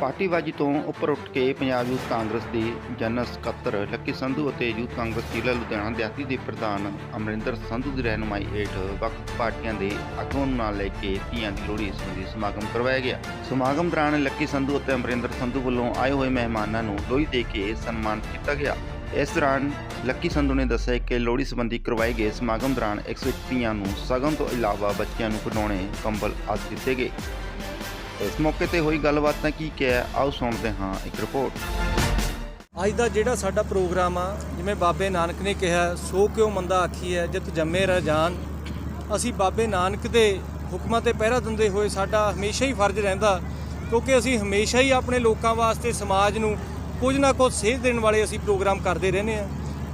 ਪਾਰਟੀਬਾਜ਼ੀ ਤੋਂ ਉੱਪਰ ਉੱਠ ਕੇ ਪੰਜਾਬ ਯੂਥ ਕਾਂਗਰਸ ਦੇ ਜਨਰਲ ਸਕੱਤਰ ਲੱਕੀ ਸੰਧੂ ਅਤੇ ਯੂਥ ਕਾਂਗਰਸ ਜ਼ਿਲ੍ਹਾ ਲੁਧਿਆਣਾ ਦਿਹਾਤੀ ਦੇ ਪ੍ਰਧਾਨ ਅਮਰਿੰਦਰ ਸੰਧੂ ਦੀ ਰਹਿਨੁਮਾਈ ਹੇਠ ਵੱਖ ਪਾਰਟੀਆਂ ਦੇ ਆਗੂਆਂ ਨੂੰ ਨਾਲ ਲੈ ਕੇ ਧੀਆਂ ਦੀ ਲੋਹੜੀ ਸੰਬੰਧੀ ਸਮਾਗਮ ਕਰਵਾਇਆ ਗਿਆ। ਸਮਾਗਮ ਦੌਰਾਨ ਲੱਕੀ ਸੰਧੂ ਅਤੇ ਅਮਰਿੰਦਰ ਸੰਧੂ ਵੱਲੋਂ ਆਏ ਹੋਏ ਮਹਿਮਾਨਾਂ ਨੂੰ ਲੋਹੜੀ ਦੇ ਕੇ ਸਨਮਾਨਿਤ ਕੀਤਾ ਗਿਆ। ਇਸ ਦੌਰਾਨ ਲੱਕੀ ਸੰਧੂ ਨੇ ਦੱਸਿਆ ਕਿ ਲੋਹੜੀ ਸੰਬੰਧੀ ਕਰਵਾਏ ਗਏ ਸਮਾਗਮ ਦੌਰਾਨ 101 ਧੀਆਂ ਨੂੰ ਸਗਨ ਤੋਂ ਇਲਾਵਾ ਬੱਚਿਆਂ ਨੂੰ ਖਿਡੌਣੇ, ਕੰਬਲ ਆਦਿ ਦਿੱਤੇ ਗਏ। ਇਸ ਮੌਕੇ ਤੇ ਹੋਈ ਗੱਲਬਾਤ ਤਾਂ ਕੀ ਕਿਹਾ? ਆਓ ਸੁਣਦੇ ਹਾਂ ਇੱਕ ਰਿਪੋਰਟ। ਅੱਜ ਦਾ ਜਿਹੜਾ ਸਾਡਾ ਪ੍ਰੋਗਰਾਮ ਆ, ਜਿਵੇਂ ਬਾਬੇ ਨਾਨਕ ਨੇ ਕਿਹਾ, ਸੋ ਕਿਉ ਮੰਦਾ ਆਖੀ ਹੈ ਜਿਤ ਜੰਮੇ ਰਜਾਨ ਅਸੀਂ ਬਾਬੇ ਨਾਨਕ ਦੇ ਹੁਕਮਾਂ ਤੇ ਪਹਿਰਾ ਦਿੰਦੇ ਹੋਏ ਸਾਡਾ ਹਮੇਸ਼ਾ ਹੀ ਫਰਜ਼ ਰਹਿੰਦਾ, ਕਿਉਂਕਿ ਅਸੀਂ ਹਮੇਸ਼ਾ ਹੀ ਆਪਣੇ ਲੋਕਾਂ ਵਾਸਤੇ ਸਮਾਜ ਨੂੰ ਕੁਝ ਨਾ ਕੁਝ ਸੇਧ ਦੇਣ ਵਾਲੇ ਅਸੀਂ ਪ੍ਰੋਗਰਾਮ ਕਰਦੇ ਰਹਿੰਦੇ ਆ।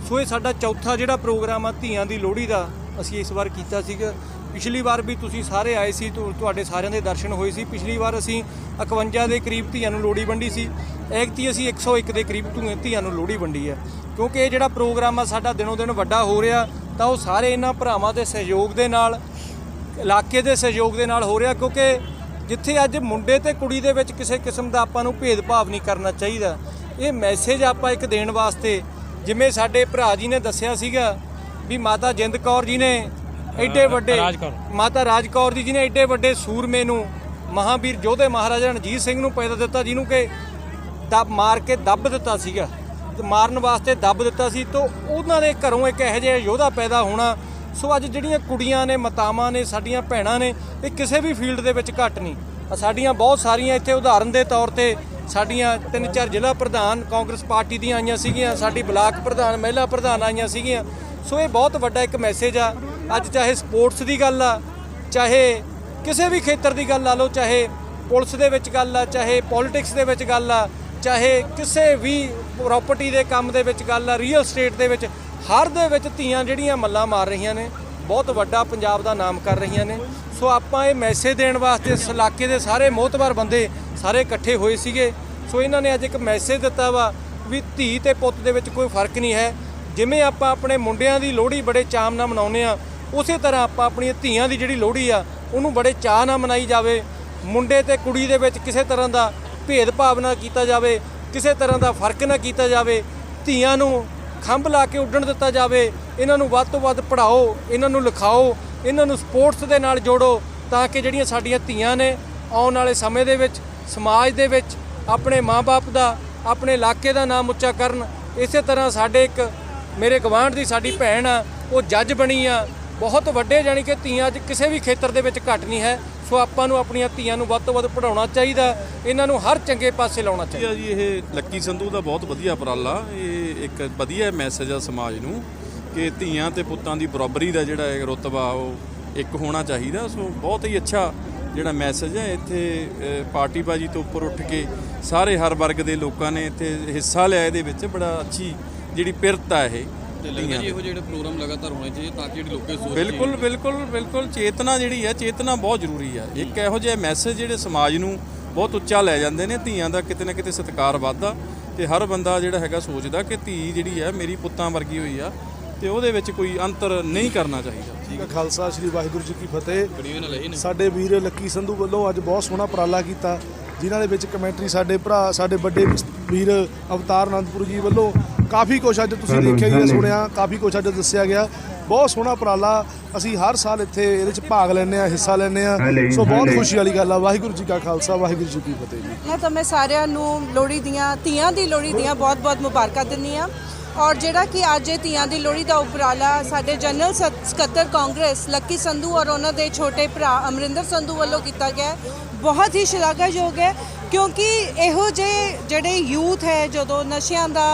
ਸੋ ਇਹ ਸਾਡਾ ਚੌਥਾ ਜਿਹੜਾ ਪ੍ਰੋਗਰਾਮ ਆ, ਧੀਆਂ ਦੀ ਲੋਹੜੀ ਦਾ, ਅਸੀਂ ਇਸ ਵਾਰ ਕੀਤਾ ਸੀਗਾ। ਪਿਛਲੀ ਵਾਰ ਵੀ ਤੁਸੀਂ ਸਾਰੇ ਆਏ ਸੀ, ਤੁ- ਤੁਹਾਡੇ ਸਾਰਿਆਂ ਦੇ ਦਰਸ਼ਨ ਹੋਏ ਸੀ। ਪਿਛਲੀ ਵਾਰ ਅਸੀਂ 51 ਦੇ ਕਰੀਬ ਧੀਆਂ ਨੂੰ ਲੋਹੜੀ ਵੰਡੀ ਸੀ। ਐਗਤੀ ਅਸੀਂ 101 ਦੇ ਕਰੀਬ ਧੂ- ਧੀਆਂ ਨੂੰ ਲੋਹੜੀ ਵੰਡੀ ਹੈ। ਕਿਉਂਕਿ ਇਹ ਜਿਹੜਾ ਪ੍ਰੋਗਰਾਮ ਆ, ਸਾਡਾ ਦਿਨੋਂ ਦਿਨ ਵੱਡਾ ਹੋ ਰਿਹਾ, ਤਾਂ ਉਹ ਸਾਰੇ ਇਹਨਾਂ ਭਰਾਵਾਂ ਦੇ ਸਹਿਯੋਗ ਦੇ ਨਾਲ, ਇਲਾਕੇ ਦੇ ਸਹਿਯੋਗ ਦੇ ਨਾਲ ਹੋ ਰਿਹਾ, ਕਿਉਂਕਿ ਜਿੱਥੇ ਅੱਜ ਮੁੰਡੇ ਤੇ ਕੁੜੀ ਦੇ ਵਿੱਚ ਕਿਸੇ ਕਿਸਮ ਦਾ ਆਪਾਂ ਨੂੰ ਭੇਦਭਾਵ ਨਹੀਂ ਕਰਨਾ ਚਾਹੀਦਾ। ਇਹ ਮੈਸੇਜ ਆਪਾਂ ਇੱਕ ਦੇਣ ਵਾਸਤੇ, ਜਿਵੇਂ ਸਾਡੇ ਭਰਾ ਜੀ ਨੇ ਦੱਸਿਆ ਸੀਗਾ, ਵੀ ਮਾਤਾ ਜਿੰਦ ਕੌਰ ਜੀ ਨੇ ਐਡੇ ਵੱਡੇ ਮਾਤਾ ਰਾਜ ਕੌਰ ਜੀ ਨੇ ਐਡੇ ਵੱਡੇ ਸੂਰਮੇ ਨੂੰ ਮਹਾਵੀਰ ਯੋਧੇ ਮਹਾਰਾਜਾ ਰਣਜੀਤ ਸਿੰਘ ਨੂੰ ਪੈਦਾ ਦਿੱਤਾ ਜਿਹਨੂੰ ਕਿ ਦੱਬ ਮਾਰ ਕੇ ਦੱਬ ਦਿੱਤਾ ਸੀਗਾ। ਤੇ ਮਾਰਨ ਵਾਸਤੇ ਦੱਬ ਦਿੱਤਾ ਸੀ ਤੋਂ ਉਹਨਾਂ ਦੇ ਘਰੋਂ ਇੱਕ ਇਹੋ ਜਿਹਾ ਯੋਧਾ ਪੈਦਾ ਹੋਣਾ ਸੋ ਅੱਜ ਜਿਹੜੀਆਂ ਕੁੜੀਆਂ ਨੇ ਮਾਤਾਵਾਂ ਨੇ ਸਾਡੀਆਂ ਭੈਣਾਂ ਨੇ ਇਹ ਕਿਸੇ ਵੀ ਫੀਲਡ ਦੇ ਵਿੱਚ ਘੱਟ ਨਹੀਂ। ਆਹ ਸਾਡੀਆਂ ਬਹੁਤ ਸਾਰੀਆਂ ਇੱਥੇ ਉਦਾਹਰਨ ਦੇ ਤੌਰ ਤੇ ਸਾਡੀਆਂ ਤਿੰਨ ਚਾਰ ਜ਼ਿਲ੍ਹਾ ਪ੍ਰਧਾਨ ਕਾਂਗਰਸ ਪਾਰਟੀ ਦੀਆਂ ਆਈਆਂ ਸੀਗੀਆਂ ਸਾਡੀ ਬਲਾਕ ਪ੍ਰਧਾਨ ਮਹਿਲਾ ਪ੍ਰਧਾਨ ਆਈਆਂ ਸੀਗੀਆਂ ਸੋ ਇਹ ਬਹੁਤ ਵੱਡਾ ਇੱਕ ਮੈਸੇਜ ਆ। ਅੱਜ ਚਾਹੇ ਸਪੋਰਟਸ ਦੀ ਗੱਲ ਆ, ਚਾਹੇ ਕਿਸੇ ਵੀ ਖੇਤਰ ਦੀ ਗੱਲ ਲਾ ਲਓ, ਚਾਹੇ ਪੁਲਿਸ ਦੇ ਵਿੱਚ ਗੱਲ ਆ, ਚਾਹੇ ਪੋਲਿਟਿਕਸ ਦੇ ਵਿੱਚ ਗੱਲ ਆ, ਚਾਹੇ ਕਿਸੇ ਵੀ ਪ੍ਰਾਪਰਟੀ ਦੇ ਕੰਮ ਦੇ ਵਿੱਚ ਗੱਲ ਆ ਰੀਅਲ ਸਟੇਟ ਦੇ ਵਿੱਚ, ਹਰ ਦੇ ਵਿੱਚ ਧੀਆਂ ਜਿਹੜੀਆਂ ਮੱਲਾਂ ਮਾਰ ਰਹੀਆਂ ਨੇ, ਬਹੁਤ ਵੱਡਾ ਪੰਜਾਬ ਦਾ ਨਾਮ ਕਰ ਰਹੀਆਂ ਨੇ। ਸੋ ਆਪਾਂ ਇਹ ਮੈਸੇਜ ਦੇਣ ਵਾਸਤੇ ਇਸ ਇਲਾਕੇ ਦੇ ਸਾਰੇ ਮੋਹਤਬਰ ਬੰਦੇ ਸਾਰੇ ਇਕੱਠੇ ਹੋਏ ਸੀਗੇ। ਸੋ ਇਹਨਾਂ ਨੇ ਅੱਜ ਇੱਕ ਮੈਸੇਜ ਦਿੱਤਾ ਵਾ ਵੀ ਧੀ ਤੇ ਪੁੱਤ ਦੇ ਵਿੱਚ ਕੋਈ ਫ਼ਰਕ ਨਹੀਂ ਹੈ। ਜਿਵੇਂ ਆਪਾਂ ਆਪਣੇ ਮੁੰਡਿਆਂ ਦੀ ਲੋਹੜੀ ਬੜੇ ਚਾਅ ਨਾਲ ਮਨਾਉਂਦੇ ਆ ਉਸੇ ਤਰ੍ਹਾਂ ਆਪਾਂ ਆਪਣੀਆਂ ਧੀਆਂ ਦੀ ਜਿਹੜੀ ਲੋਹੜੀ ਆ, ਉਹਨੂੰ ਬੜੇ ਚਾਅ ਨਾਲ ਮਨਾਈ ਜਾਵੇ। ਮੁੰਡੇ ਤੇ ਕੁੜੀ ਦੇ ਵਿੱਚ ਕਿਸੇ ਤਰ੍ਹਾਂ ਦਾ ਭੇਦਭਾਵ ਨਾ ਕੀਤਾ ਜਾਵੇ, ਕਿਸੇ ਤਰ੍ਹਾਂ ਦਾ ਫ਼ਰਕ ਨਾ ਕੀਤਾ ਜਾਵੇ। ਧੀਆਂ ਨੂੰ ਖੰਭ ਲਾ ਕੇ ਉੱਡਣ ਦਿੱਤਾ ਜਾਵੇ। ਇਹਨਾਂ ਨੂੰ ਵੱਧ ਤੋਂ ਵੱਧ ਪੜ੍ਹਾਓ, ਇਹਨਾਂ ਨੂੰ ਲਿਖਾਓ, ਇਹਨਾਂ ਨੂੰ ਸਪੋਰਟਸ ਦੇ ਨਾਲ ਜੋੜੋ ਤਾਂ ਕਿ ਜਿਹੜੀਆਂ ਸਾਡੀਆਂ ਧੀਆਂ ਨੇ ਆਉਣ ਵਾਲੇ ਸਮੇਂ ਦੇ ਵਿੱਚ, ਸਮਾਜ ਦੇ ਵਿੱਚ ਆਪਣੇ ਮਾਪੇ ਦਾ, ਆਪਣੇ ਇਲਾਕੇ ਦਾ ਨਾਮ ਉੱਚਾ ਕਰਨ। ਇਸੇ ਤਰ੍ਹਾਂ ਸਾਡੇ ਇੱਕ ਮੇਰੇ ਗਵਾਂਢ ਦੀ ਸਾਡੀ ਭੈਣ ਆ ਉਹ ਜੱਜ ਬਣੀ ਆ। ਬਹੁਤ ਵੱਡੇ ਜਾਣੀ ਕਿ ਧੀਆਂ ਅੱਜ ਕਿਸੇ ਵੀ ਖੇਤਰ ਦੇ ਵਿੱਚ ਘੱਟ ਨਹੀਂ ਹੈ। ਸੋ ਆਪਾਂ ਨੂੰ ਆਪਣੀਆਂ ਧੀਆਂ ਨੂੰ ਵੱਧ ਤੋਂ ਵੱਧ ਪੜਾਉਣਾ ਚਾਹੀਦਾ। ਇਹਨਾਂ ਨੂੰ ਹਰ ਚੰਗੇ ਪਾਸੇ ਲਾਉਣਾ ਚਾਹੀਦਾ। ਜੀ ਇਹ ਲੱਕੀ ਸੰਧੂ ਦਾ ਬਹੁਤ ਵਧੀਆ ਉਪਰਾਲਾ। ਇਹ ਇੱਕ ਵਧੀਆ ਮੈਸੇਜ ਆ ਸਮਾਜ ਨੂੰ ਕਿ ਧੀਆਂ ਤੇ ਪੁੱਤਾਂ ਦੀ ਬਰਾਬਰੀ ਦਾ ਜਿਹੜਾ ਇਹ ਰੁਤਬਾ ਉਹ ਇੱਕ ਹੋਣਾ ਚਾਹੀਦਾ। ਸੋ ਬਹੁਤ ਹੀ ਅੱਛਾ ਜਿਹੜਾ ਮੈਸੇਜ ਹੈ ਇੱਥੇ ਅ, ਪਾਰਟੀਬਾਜ਼ੀ ਤੋਂ ਉੱਪਰ ਉੱਠ ਕੇ ਸਾਰੇ ਹਰ ਵਰਗ ਦੇ ਲੋਕਾਂ ਨੇ ਇੱਥੇ ਹਿੱਸਾ ਲਿਆ। ਇਹਦੇ ਵਿੱਚ ਬੜਾ ਅੱਛੀ ਜਿਹੜੀ ਪਿਰਤ ਆ ਇਹ ਤੇ ਲੱਗਦਾ ਜੀ ਇਹੋ ਜਿਹੇ ਜਿਹੜੇ ਪ੍ਰੋਗਰਾਮ ਲਗਾਤਾਰ ਹੋਣੇ ਚਾਹੀਦੇ ਤਾਂ ਕਿ ਜਿਹੜੀ ਲੋਕਾਂ ਸੋਚ ਬਿਲਕੁਲ ਬਿਲਕੁਲ ਬਿਲਕੁਲ ਚੇਤਨਾ ਜਿਹੜੀ ਹੈ ਚੇਤਨਾ ਬਹੁਤ ਜ਼ਰੂਰੀ ਆ। ਇੱਕ ਇਹੋ ਜਿਹਾ ਮੈਸੇਜ ਜਿਹੜੇ ਸਮਾਜ ਨੂੰ ਬਹੁਤ ਉੱਚਾ ਲੈ ਜਾਂਦੇ ਨੇ ਧੀਆਂ ਦਾ ਕਿਤੇ ਨਾ ਕਿਤੇ ਸਤਿਕਾਰ ਵੱਧਦਾ ਤੇ ਹਰ ਬੰਦਾ ਜਿਹੜਾ ਹੈਗਾ ਸੋਚਦਾ ਕਿ ਧੀ ਜਿਹੜੀ ਹੈ ਮੇਰੀ ਪੁੱਤਾਂ ਵਰਗੀ ਹੋਈ ਆ ਤੇ ਉਹਦੇ ਵਿੱਚ ਕੋਈ ਅੰਤਰ ਨਹੀਂ ਕਰਨਾ ਚਾਹੀਦਾ। ਠੀਕ ਹੈ ਖਾਲਸਾ ਸ੍ਰੀ ਵਾਹਿਗੁਰੂ ਜੀ ਕੀ ਫਤਿਹ। ਸਾਡੇ ਵੀਰ ਲੱਕੀ ਸੰਧੂ ਵੱਲੋਂ ਅੱਜ ਬਹੁਤ ਸੋਹਣਾ ਉਪਰਾਲਾ ਕੀਤਾ ਜਿਨ੍ਹਾਂ ਦੇ ਵਿੱਚ ਕਮੈਂਟਰੀ ਸਾਡੇ ਭਰਾ ਸਾਡੇ ਵੱਡੇ ਵੀਰ ਅਵਤਾਰ ਆਨੰਦਪੁਰ ਜੀ ਵੱਲੋਂ ਕਾਫੀ ਕੁਛ ਅੱਜ ਤੁਸੀਂ ਦੇਖਿਆ ਜੀ ਸੁਣਿਆ ਕਾਫੀ ਕੁਛ ਅੱਜ ਦੱਸਿਆ ਗਿਆ। ਬਹੁਤ ਸੋਹਣਾ ਉਪਰਾਲਾ ਅਸੀਂ ਹਰ ਸਾਲ ਇੱਥੇ ਇਹਦੇ ਵਿੱਚ ਭਾਗ ਲੈਂਦੇ ਆ ਹਿੱਸਾ ਲੈਂਦੇ ਆ ਸੋ ਬਹੁਤ ਖੁਸ਼ੀ ਵਾਲੀ ਗੱਲ ਆ ਵਾਹਿਗੁਰੂ ਜੀ ਕਾ ਖਾਲਸਾ ਵਾਹਿਗੁਰੂ ਜੀ ਕੀ ਫਤਿਹ ਜੀ। ਮੈਂ ਤਾਂ ਮੈਂ ਸਾਰਿਆਂ ਨੂੰ ਲੋਹੜੀ ਦੀਆਂ ਧੀਆਂ ਦੀ ਲੋਹੜੀ ਦੀਆਂ ਬਹੁਤ-ਬਹੁਤ ਮੁਬਾਰਕਾਂ ਦਿੰਦੀ ਆ ਔਰ ਜਿਹੜਾ ਕਿ ਅੱਜ ਇਹ ਧੀਆਂ ਦੀ ਲੋਹੜੀ ਦਾ ਉਪਰਾਲਾ ਸਾਡੇ ਜਨਰਲ ਸਕੱਤਰ ਕਾਂਗਰਸ ਲੱਕੀ ਸੰਧੂ ਔਰ ਉਹਨਾਂ ਦੇ ਛੋਟੇ ਭਰਾ ਅਮਰਿੰਦਰ ਸੰਧੂ ਵੱਲੋਂ ਕੀਤਾ ਗਿਆ ਬਹੁਤ ਹੀ ਸ਼ਲਾਘਾਯੋਗ ਹੈ। ਕਿਉਂਕਿ ਇਹੋ ਜਿਹੇ ਜਿਹੜੇ ਯੂਥ ਹੈ, ਜਦੋਂ ਨਸ਼ਿਆਂ ਦਾ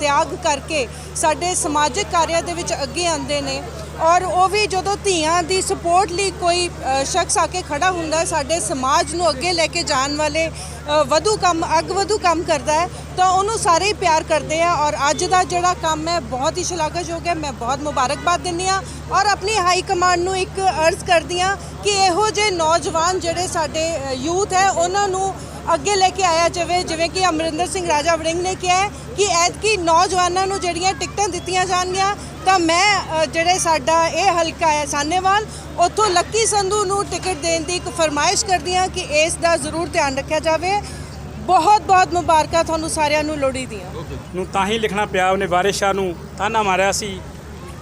ਤਿਆਗ ਕਰਕੇ ਸਾਡੇ ਸਮਾਜਿਕ ਕਾਰਿਆਂ ਦੇ ਵਿੱਚ ਅੱਗੇ ਆਉਂਦੇ ਨੇ ਔਰ ਉਹ ਵੀ ਜਦੋਂ ਧੀਆਂ ਦੀ ਸਪੋਰਟ ਲਈ ਕੋਈ ਸ਼ਖਸ ਆ ਕੇ ਖੜਾ ਹੁੰਦਾ ਸਾਡੇ ਸਮਾਜ ਨੂੰ ਅੱਗੇ ਲੈ ਕੇ ਜਾਣ ਵਾਲੇ ਵਧੂ ਕੰਮ, ਅੱਗ ਵਧੂ ਕੰਮ ਕਰਦਾ ਹੈ, ਤਾਂ ਉਹਨੂੰ ਸਾਰੇ ਹੀ ਪਿਆਰ ਕਰਦੇ ਆ ਔਰ ਅੱਜ ਦਾ ਜਿਹੜਾ ਕੰਮ ਹੈ ਬਹੁਤ ਹੀ ਸ਼ਲਾਘਾਯੋਗ ਹੈ। ਮੈਂ ਬਹੁਤ ਮੁਬਾਰਕਬਾਦ ਦਿੰਦੀ ਆ ਔਰ ਆਪਣੀ ਹਾਈ ਕਮਾਂਡ ਨੂੰ ਇੱਕ ਅਰਜ਼ ਕਰਦੀ ਆ ਕਿ ਇਹੋ ਜਿਹੇ ਨੌਜਵਾਨ ਜਿਹੜੇ ਸਾਡੇ ਯੂਥ ਹੈ, ਉਹਨਾਂ ਨੂੰ ਅੱਗੇ ਲੈ ਕੇ ਆਇਆ ਜਾਵੇ। ਜਿਵੇਂ ਕਿ ਅਮਰਿੰਦਰ ਸਿੰਘ ਰਾਜਾ ਵੜਿੰਗ ਨੇ ਕਿਹਾ ਹੈ ਕਿ ਐਤਕੀ ਨੌਜਵਾਨਾਂ ਨੂੰ ਜਿਹੜੀਆਂ ਟਿਕਟਾਂ ਦਿੱਤੀਆਂ ਜਾਣਗੀਆਂ, ਤਾਂ ਮੈਂ ਜਿਹੜੇ ਸਾਡਾ ਇਹ ਹਲਕਾ ਹੈ, ਸਾਨੇਵਾਲ ਉੱਥੋਂ ਲੱਕੀ ਸੰਧੂ ਨੂੰ ਟਿਕਟ ਦੇਣ ਦੀ ਇੱਕ ਫਰਮਾਇਸ਼ ਕਰਦੀ ਹਾਂ ਕਿ ਇਸ ਦਾ ਜ਼ਰੂਰ ਧਿਆਨ ਰੱਖਿਆ ਜਾਵੇ। ਬਹੁਤ ਬਹੁਤ ਮੁਬਾਰਕਾਂ ਤੁਹਾਨੂੰ ਸਾਰਿਆਂ ਨੂੰ ਲੋਹੜੀ ਦੀਆਂ। ਨੂੰ ਤਾਂ ਹੀ ਲਿਖਣਾ ਪਿਆ ਉਹਨੇ ਵਾਰਿਸ ਸ਼ਾਹ ਨੂੰ, ਤਾਨਾ ਮਾਰਿਆ ਸੀ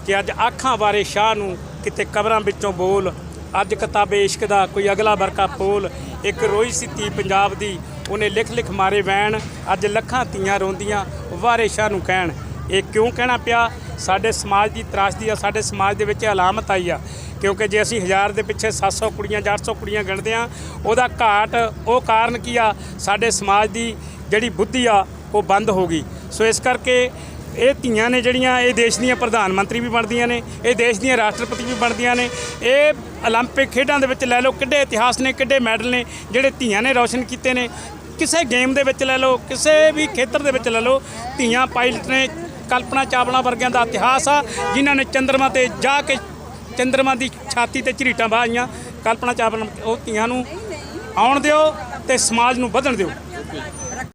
ਕਿ ਅੱਜ ਆਖਾਂ ਵਾਰਿਸ ਸ਼ਾਹ ਨੂੰ ਕਿਤੇ ਕਬਰਾਂ ਵਿੱਚੋਂ ਬੋਲ। ਅੱਜ ਕਿਤਾਬੇ ਇਸ਼ਕ ਦਾ ਕੋਈ ਅਗਲਾ ਵਰਕਾ ਪੋਲ। ਇੱਕ ਰੋਈ ਸੀ ਧੀ ਪੰਜਾਬ ਦੀ, ਉਹਨੇ ਲਿਖ ਲਿਖ ਮਾਰੇ ਵੈਣ। ਅੱਜ ਲੱਖਾਂ ਧੀਆਂ ਰੋਂਦੀਆਂ ਵਾਰੇ ਸ਼ਾਹ ਨੂੰ ਕਹਿਣ। ਇਹ ਕਿਉਂ ਕਹਿਣਾ ਪਿਆ? ਸਾਡੇ ਸਮਾਜ ਦੀ ਤਰਾਸਦੀ ਆ, ਸਾਡੇ ਸਮਾਜ ਦੇ ਵਿੱਚ ਅਲਾਮਤ ਆਈ ਆ। ਕਿਉਂਕਿ ਜੇ ਅਸੀਂ ਹਜ਼ਾਰ ਦੇ ਪਿੱਛੇ 700 ਕੁੜੀਆਂ ਜਾਂ 800 ਕੁੜੀਆਂ ਗਿਣਦੇ ਆ ਉਹਦਾ ਘਾਟ ਉਹ ਕਾਰਨ ਕੀ ਆ ਸਾਡੇ ਸਮਾਜ ਦੀ ਜਿਹੜੀ ਬੁੱਧੀ ਆ ਉਹ ਬੰਦ ਹੋ ਗਈ ਸੋ ਇਸ ਕਰਕੇ ਇਹ ਧੀਆਂ ਨੇ ਜਿਹੜੀਆਂ ਇਹ ਦੇਸ਼ ਦੀਆਂ ਪ੍ਰਧਾਨ ਮੰਤਰੀ ਵੀ ਬਣਦੀਆਂ ਨੇ ਇਹ ਦੇਸ਼ ਦੀਆਂ ਰਾਸ਼ਟਰਪਤੀ ਵੀ ਬਣਦੀਆਂ ਨੇ ਇਹ 올림픽 ਖੇਡਾਂ ਦੇ ਵਿੱਚ ਲੈ ਲਓ ਕਿੱਡੇ ਇਤਿਹਾਸ ਨੇ ਕਿੱਡੇ ਮੈਡਲ ਨੇ ਜਿਹੜੇ ਧੀਆਂ ਨੇ ਰੌਸ਼ਨ ਕੀਤੇ ਨੇ ਕਿਸੇ ਗੇਮ ਦੇ ਵਿੱਚ ਲੈ ਲਓ ਕਿਸੇ ਵੀ ਖੇਤਰ ਦੇ ਵਿੱਚ ਲੈ ਲਓ ਧੀਆਂ ਪਾਇਲਟ ਨੇ ਕਲਪਨਾ ਚਾਵਲਾ ਵਰਗਿਆਂ ਦਾ ਇਤਿਹਾਸ ਆ ਜਿਨ੍ਹਾਂ ਨੇ ਚੰਦਰਮਾ ਤੇ ਜਾ ਕੇ ਚੰਦਰਮਾ ਦੀ ਛਾਤੀ ਤੇ ਝਰੀਟਾਂ ਬਾਹੀਆਂ ਕਲਪਨਾ ਚਾਵਲਾ, ਉਹ ਧੀਆਂ ਨੂੰ ਆਉਣ ਦਿਓ ਤੇ ਸਮਾਜ ਨੂੰ ਵਧਣ ਦਿਓ।